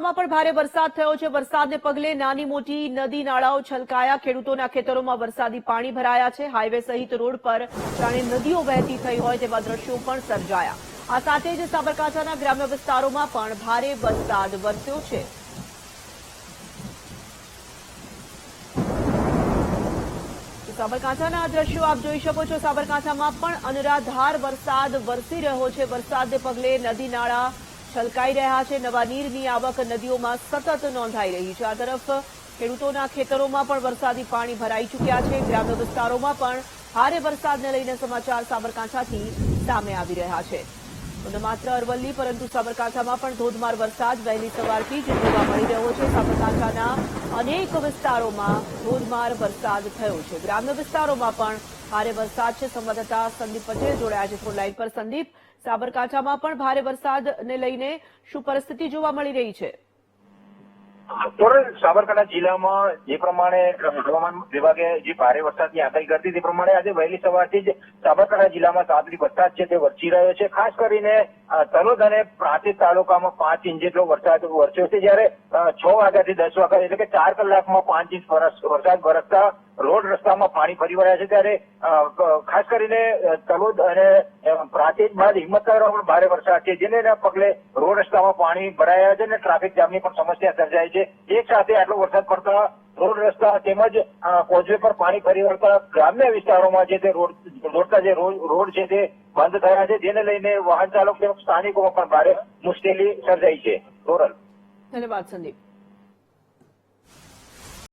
સાબરકાંઠામાં પણ ભારે વરસાદ થયો છે. વરસાદને પગલે નાની મોટી નદી નાળાઓ છલકાયા. ખેડૂતોના ખેતરોમાં વરસાદી પાણી ભરાયા છે. હાઈવે સહિત રોડ પર જાણે નદીઓ વહેતી થઈ હોય તેવા દ્રશ્યો પણ સર્જાયા. આ સાથે જ સાબરકાંઠાના ગ્રામ્ય વિસ્તારોમાં પણ ભારે વરસાદ વરસ્યો છે. સાબરકાંઠાના દ્રશ્યો આપ જોઈ શકો છો. સાબરકાંઠામાં પણ અનરાધાર વરસાદ વરસી રહ્યો છે. વરસાદને પગલે નદી નાળા છલકાઈ રહ્યા છે. નવા નીરની આવક નદીઓમાં સતત નોંધાઈ રહી છે. આ તરફ ખેડૂતોના ખેતરોમાં પણ વરસાદી પાણી ભરાઈ ચૂક્યા છે. ગ્રામ્ય વિસ્તારોમાં પણ ભારે વરસાદને લઈને સમાચાર સાબરકાંઠાથી સામે આવી રહ્યા છે. માત્ર અરવલ્લી, પરંતુ સાબરકાંઠામાં પણ ધોધમાર વરસાદ વહેલી સવારથી જ જોવા મળી રહ્યો છે. સાબરકાંઠાના અનેક વિસ્તારોમાં ધોધમાર વરસાદ થયો છે. ગ્રામ્ય વિસ્તારોમાં પણ ભારે વરસાદ છે. સંવાદદાતા સંદીપ પટેલ જોડાયા છે ફોનલાઈન પર. સંદીપ, સાબરકાંઠામાં પણ ભારે વરસાદને લઈને શું પરિસ્થિતિ જોવા મળી રહી છે? સાબરકાંઠા જિલ્લામાં જે પ્રમાણે હવામાન વિભાગે જે ભારે વરસાદની આગાહી કરતી તે પ્રમાણે આજે વહેલી સવારથી જ સાબરકાંઠા જિલ્લામાં સાદરી વરસાદ છે તે વરસી રહ્યો છે. ખાસ કરીને તલોદ અને પ્રાંતિજ તાલુકામાં પાંચ ઇંચ જેટલો વરસાદ વરસ્યો છે. જયારે છ વાગ્યાથી દસ વાગ્યા એટલે કે ચાર કલાકમાં પાંચ ઇંચ વરસ- વરસાદ વરસતા રોડ રસ્તામાં પાણી ફરી વળ્યા છે ત્યારે ખાસ કરીને તલોદ અને પ્રાંતિજ બાદ હિંમતનગરમાં ભારે વરસાદ છે, જેને પગલે રોડ રસ્તામાં પાણી ભરાયા છે અને ટ્રાફિક જામની પણ સમસ્યા સર્જાય છે. એક સાથે આટલો વરસાદ પડતા રોડ રસ્તા તેમજ કોઝવે પર પાણી ફરી વળતા ગ્રામ્ય વિસ્તારોમાં જે તે રોડ દોડતા જે રોડ છે તે બંધ થયા છે, જેને લઈને વાહન ચાલક તેમજ સ્થાનિકોમાં પણ ભારે મુશ્કેલી સર્જાઈ છે. ધોરણ. ધન્યવાદ, સંદીપ.